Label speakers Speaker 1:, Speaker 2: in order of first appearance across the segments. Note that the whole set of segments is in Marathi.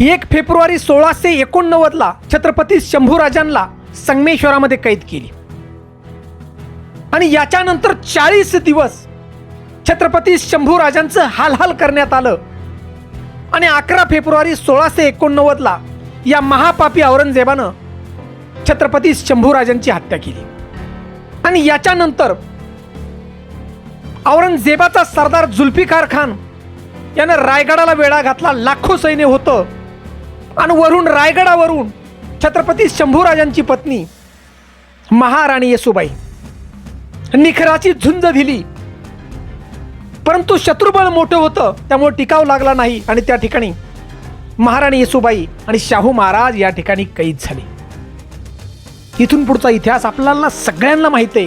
Speaker 1: एक फेब्रुवारी सोळाशे एकोणनव्वदला छत्रपती शंभूराजांना संगमेश्वरामध्ये कैद केली. आणि याच्यानंतर चाळीस दिवस छत्रपती शंभूराजांचं हालहाल करण्यात आलं. आणि अकरा फेब्रुवारी सोळाशे एकोणनव्वदला या महापापी औरंगजेबानं छत्रपती शंभूराजांची हत्या केली. आणि याच्यानंतर औरंगजेबाचा सरदार जुल्फिकार खान यानं रायगडाला वेढा घातला. लाखो सैन्य होतं. आणि वरून रायगडावरून छत्रपती शंभूराजांची पत्नी महाराणी येसुबाई. निखराची झुंज दिली. परंतु शत्रुबळ मोठं होतं त्यामुळे टिकाव लागला नाही आणि त्या ठिकाणी महाराणी येसुबाई आणि शाहू महाराज या ठिकाणी कैद झाले. इथून पुढचा इतिहास आपल्याला सगळ्यांना माहीत आहे.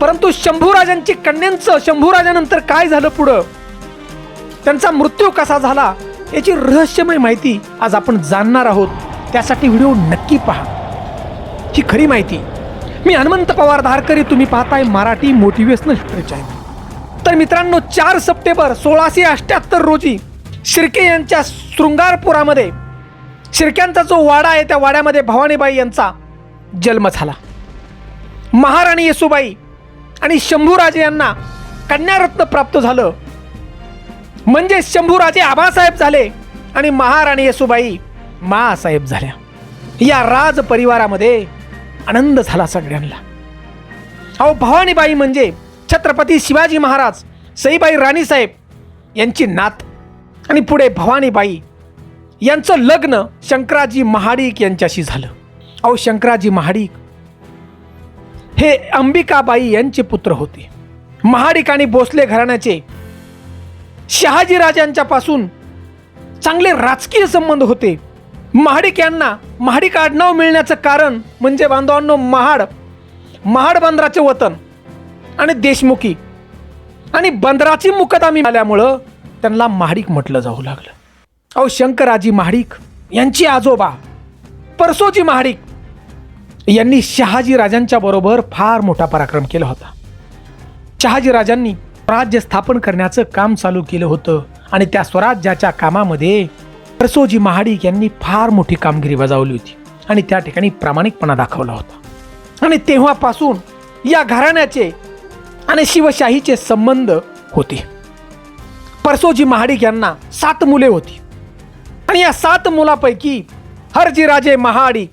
Speaker 1: परंतु शंभूराजांची कन्यांचं शंभूराजानंतर काय झालं पुढं? त्यांचा मृत्यू कसा झाला? याची रहस्यमय माहिती आज आपण जाणणार आहोत. त्यासाठी व्हिडिओ नक्की पहा. ही खरी माहिती. मी हनुमंत पवार धारकरी तुम्ही पाहताय मराठी मोटिवेशनल हिस्ट्री चॅनल तर मित्रांनो चार सप्टेंबर सोळाशे अठ्याहत्तर रोजी शिर्के यांच्या शृंगारपुरामध्ये शिर्क्यांचा जो वाडा आहे त्या वाड्यामध्ये भवानीबाई यांचा जन्म झाला. महाराणी येसुबाई आणि शंभूराजे यांना कन्यारत्न प्राप्त झालं. म्हणजे शंभूराजे आबासाहेब झाले आणि महाराणी येसुबाई मासाहेब झाल्या. या राज परिवारामध्ये आनंद झाला सगळ्यांना. अहो भवानीबाई म्हणजे छत्रपती शिवाजी महाराज सईबाई राणीसाहेब यांची नात आणि पुढे भवानीबाई यांचं लग्न शंकराजी महाडिक यांच्याशी झालं. अहो शंकराजी महाडिक हे अंबिकाबाई यांचे पुत्र होते. महाडिक आणि भोसले घराण्याचे शहाजीराजांच्या पासून चांगले राजकीय संबंध होते. महाडिक यांना महाडिक आडनाव मिळण्याचं कारण म्हणजे बांधवांनो महाड महाड बंदराचे वतन आणि देशमुखी. आणि बंदराची मुकदामी आल्यामुळं त्यांना महाडिक म्हटलं जाऊ लागलं. अहो शंकराजी महाडिक यांची आजोबा परसोजी महाडिक यांनी शहाजी राजांच्या बरोबर फार मोठा पराक्रम केला होता. शहाजी स्वराज्य राज्य स्थापन करण्याचं काम चालू केलं होतं. आणि त्या स्वराज्याच्या कामामध्ये परसोजी महाडिक यांनी फार मोठी कामगिरी बजावली होती. आणि त्या ठिकाणी प्रामाणिकपणा दाखवला होता. आणि तेव्हापासून या घराण्याचे आणि शिवशाहीचे संबंध होते. परसोजी महाडिक यांना सात मुले होती. आणि या सात मुलापैकी हरजीराजे महाडिक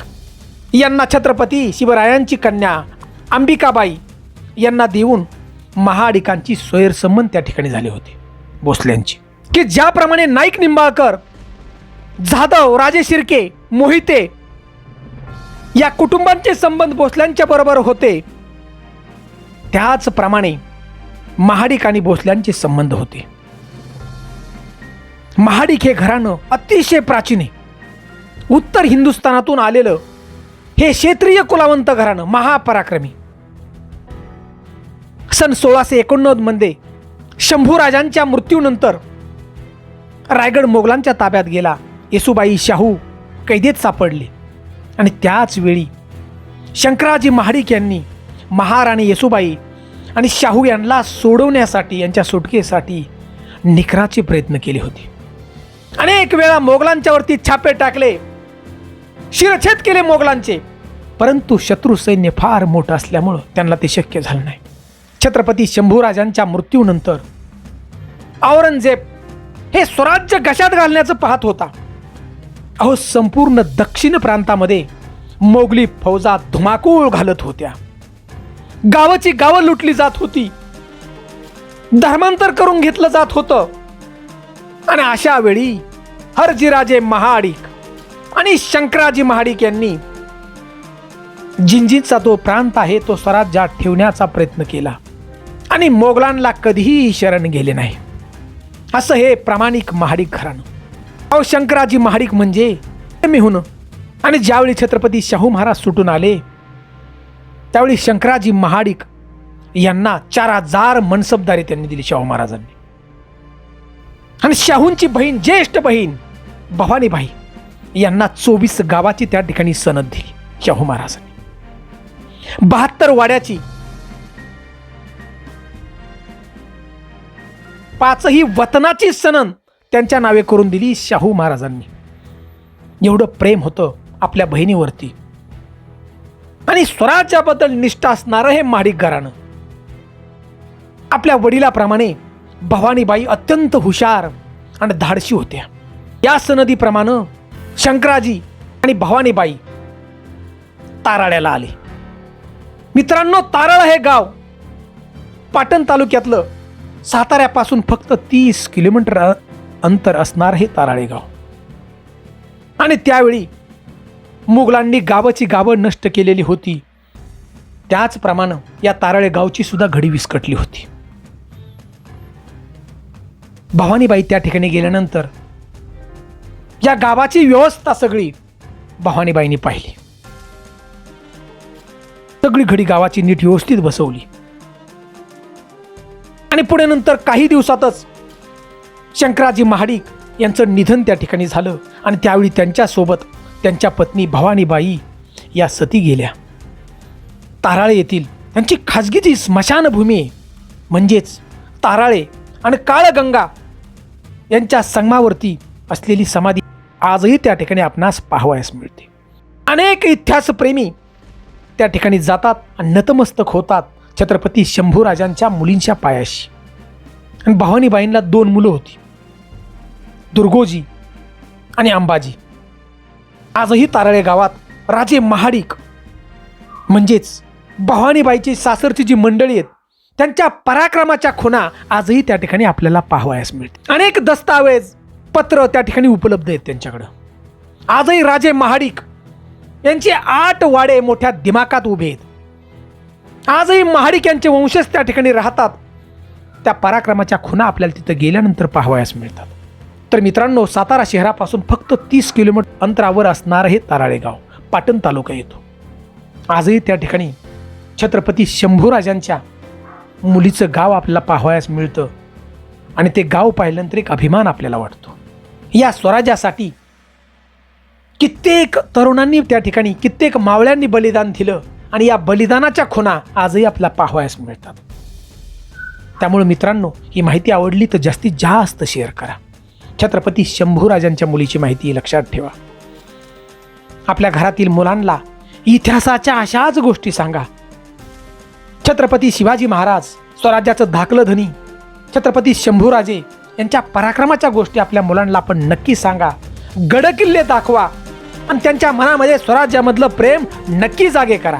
Speaker 1: यांना छत्रपती शिवरायांची कन्या अंबिकाबाई यांना देऊन महाडिकांची सोयरसंबंध त्या ठिकाणी झाले होते. भोसल्यांची. की ज्याप्रमाणे नाईक निंबाळकर जाधव राजे शिर्के मोहिते या कुटुंबांचे संबंध भोसल्यांच्या बरोबर होते त्याचप्रमाणे महाडिक आणि भोसल्यांचे संबंध होते. महाडिक हे घराणं अतिशय प्राचीन आहे. उत्तर हिंदुस्थानातून आलेलं हे क्षेत्रीय कुलावंत घराणं महापराक्रमी. सन सोळाशे एकोणनव्वदमध्ये शंभू शंभूराजांच्या मृत्यूनंतर रायगड मोगलांच्या ताब्यात गेला. येसुबाई शाहू कैदेत सापडले. आणि त्याच वेळी शंकराजी महाडिक यांनी महाराणी येसुबाई आणि शाहू यांना सोडवण्यासाठी यांच्या सुटकेसाठी निकराचे प्रयत्न केले होते. अनेक वेळा मोगलांच्यावरती छापे टाकले. शिरछेद केले मोगलांचे. परंतु शत्रू सैन्य फार मोठं असल्यामुळं त्यांना ते शक्य झालं नाही. छत्रपती शंभूराजांच्या मृत्यूनंतर औरंगजेब हे स्वराज्य घशात घालण्याचं पाहत होता. अहो संपूर्ण दक्षिण प्रांतामध्ये मोगली फौजा धुमाकूळ घालत होत्या. गावाची गावं लुटली जात होती. धर्मांतर करून घेतलं जात होतं. आणि अशा वेळी हरजीराजे महाडिक आणि शंकराजी महाडिक यांनी जिंजीचा तो प्रांत आहे तो स्वराज्यात ठेवण्याचा प्रयत्न केला. आणि मोगलांना कधीही शरण गेले नाही. असं हे प्रामाणिक महाडिक घराणं. अहो शंकराजी महाडिक म्हणजे मिहून. आणि ज्यावेळी छत्रपती शाहू महाराज सुटून आले त्यावेळी शंकराजी महाडिक यांना चार हजार मनसबदारी त्यांनी दिली शाहू महाराजांनी. आणि शाहूंची बहीण ज्येष्ठ बहीण भवानीबाई यांना चोवीस गावाची त्या ठिकाणी सनद दिली शाहू महाराजांनी. बहात्तर वाड्याची पाचही वतनाची सनन त्यांच्या नावे करून दिली शाहू महाराजांनी. एवढं प्रेम होतं आपल्या बहिणीवरती. आणि स्वराज्याबद्दल निष्ठा असणारं हे माडिक घराणं. आपल्या वडिलाप्रमाणे भवानीबाई अत्यंत हुशार आणि धाडशी होत्या. या सनदीप्रमाणे शंकराजी आणि भवानीबाई ताराळ्याला आले. मित्रांनो ताराळ हे गाव पाटण तालुक्यातलं साताऱ्यापासून फक्त तीस किलोमीटर अ- अंतर असणार हे ताराळे गाव आणि त्यावेळी मुघलांनी गावाची गावं नष्ट केलेली होती. त्याचप्रमाणे या ताराळे गावची सुद्धा घडी विस्कटली होती. भवानीबाई त्या ठिकाणी गेल्यानंतर या गावाची व्यवस्था सगळी भवानीबाईंनी पाहिली. सगळी घडी गावाची नीट व्यवस्थित बसवली. आणि पुढे नंतर काही दिवसातच शंकराजी महाडिक यांचं निधन त्या ठिकाणी झालं. आणि त्यावेळी त्यांच्यासोबत त्यांच्या पत्नी भवानीबाई या सती गेल्या. ताराळे येथील त्यांची खाजगी जी स्मशानभूमी म्हणजेच ताराळे आणि काळगंगा यांच्या संगमावरती असलेली समाधी आजही त्या ठिकाणी आपणास पाहावयास मिळते. अनेक इतिहासप्रेमी त्या ठिकाणी जातात आणि नतमस्तक होतात. छत्रपती शंभूराजांच्या मुलींच्या पायाशी. आणि भवानीबाईंना दोन मुलं होती. दुर्गोजी आणि अंबाजी. आजही तारळे गावात राजे महाडिक म्हणजेच भवानीबाईची सासरची जी मंडळी आहेत त्यांच्या पराक्रमाच्या खुणा आजही त्या ठिकाणी आपल्याला पाहावयास मिळते. अनेक दस्तावेज पत्र त्या ठिकाणी उपलब्ध आहेत त्यांच्याकडं. आजही राजे महाडिक यांचे आठ वाडे मोठ्या दिमाकात उभे आहेत. आजही महाडिक यांचे वंशज त्या ठिकाणी राहतात. त्या पराक्रमाच्या खुणा आपल्याला तिथं गेल्यानंतर पाहावयास मिळतात. तर मित्रांनो सातारा शहरापासून फक्त तीस किलोमीटर अंतरावर असणारं हे ताराळे गाव पाटण तालुका येतो. आजही त्या ठिकाणी छत्रपती शंभूराजांच्या मुलीचं गाव आपल्याला पाहावयास मिळतं आणि ते गाव पाहिल्यानंतर एक अभिमान आपल्याला वाटतो. या स्वराज्यासाठी कित्येक तरुणांनी त्या ठिकाणी कित्येक मावळ्यांनी बलिदान दिलं. आणि या बलिदानाच्या खुणा आजही आपल्या पाहावयास मिळतात. त्यामुळे मित्रांनो ही माहिती आवडली तर जास्तीत जास्त शेअर करा. छत्रपती शंभूराजांच्या मुलीची माहिती लक्षात ठेवा. आपल्या घरातील मुलांना इतिहासाच्या अशाच गोष्टी सांगा. छत्रपती शिवाजी महाराज स्वराज्याचं धाकलं धनी छत्रपती शंभूराजे यांच्या पराक्रमाच्या गोष्टी आपल्या मुलांना आपण नक्की सांगा. गडकिल्ले दाखवा आणि त्यांच्या मनामध्ये स्वराज्यामधलं प्रेम नक्की जागे करा.